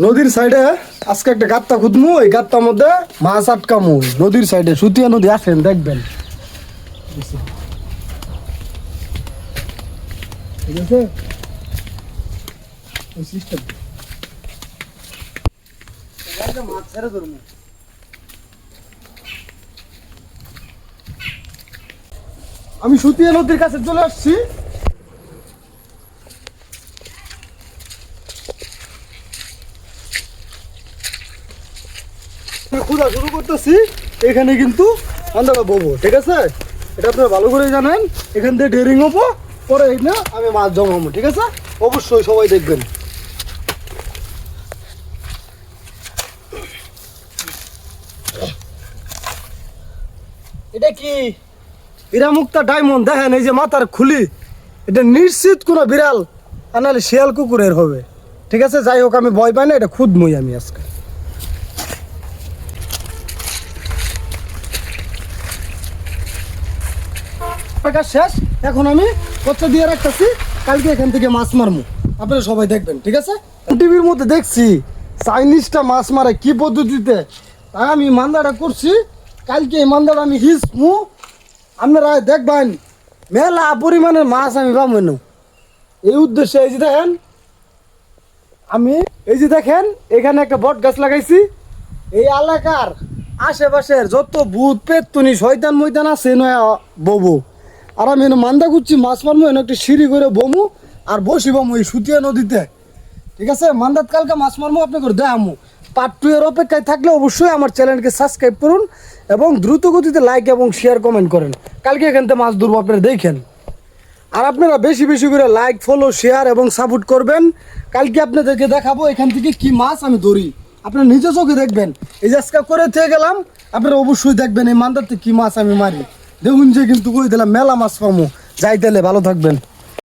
নদীর সাইডে আজকে একটা গাত্তা খুদমু এই গাত্তার মধ্যে মাছ আটকামু। নদীর সাইডে সুতিয়া নদী আসেন দেখবেন। ওই। আমি সুতিয়া নদীর কাছে চলে আসছি। খোঁজা শুরু করতেছি, এখানে কিন্তু আন্দাটা ববো ঠিক আছে? এটা আপনারা ভালো করে জানেন, এখান থেকে ডেরিং হব, পরে এখানে আমি মাছ জমাবো ঠিক আছে? অবশ্যই সবাই দেখবেন। এটা কি? ইরামুক্তা ডায়মন্ড, দেখেন এই যে মাথার খুলি। এটা নিশ্চিত কোনো বিড়াল, আর নাহলে শিয়াল কুকুরের হবে, ঠিক আছে? যাই হোক, আমি ভয় পাই না, এটা খুদমই আমি আজকে। টাকা শেষ। এখন আমি কচ্চা দিয়ে রাখতেছি। কালকে এখান থেকে মাছ মারমু। আপনারা সবাই দেখবেন, ঠিক আছে? টিভির মধ্যে দেখছি চাইনিজটা মাছ মারে কি পদ্ধতিতে। তাই আমি মান্দাটা করছি। কালকে এই মান্দাটা আমি হিসমু আপনারা দেখবেন, মেলা পরিমাণের মাছ আমি পাবো না। এই উদ্দেশ্যে এই যে দেখেন, আমি এই যে দেখেন, এখানে একটা বট গাছ লাগাইছি। এই এলাকার আশেপাশের যত ভূত পেতুনি শয়তান ময়তান আছে, নয় ববু আর আমি মান্দা করছি মাছ মারবো এনে একটা সিঁড়ি করে বমু আর বসিবামু এই সুতিয়া নদীতে। ঠিক আছে? মান্দাত কালকে মাছ মারবো আপনি করে দেখামু পার্ট টু এর অপেক্ষায় থাকলে অবশ্যই আমার চ্যানেলকে সাবস্ক্রাইব করুন এবং দ্রুত গতিতে লাইক এবং শেয়ার কমেন্ট করেন। কালকে এখান থেকে মাছ ধরবো, আপনারা দেখেন। আর আপনারা বেশি বেশি করে লাইক ফলো শেয়ার এবং সাপোর্ট করবেন। কালকে আপনাদেরকে দেখাবো এখান থেকে কি মাছ আমি ধরি। আপনারা নিজে চোখে দেখবেন। এই যে করে থেকে গেলাম, আপনারা অবশ্যই দেখবেন এই মান্দাতে কি মাছ আমি মারি। দেখুন যে কিন্তু কই দিলাম মেলা মাছ পামু। যাই দিলে ভালো থাকবেন।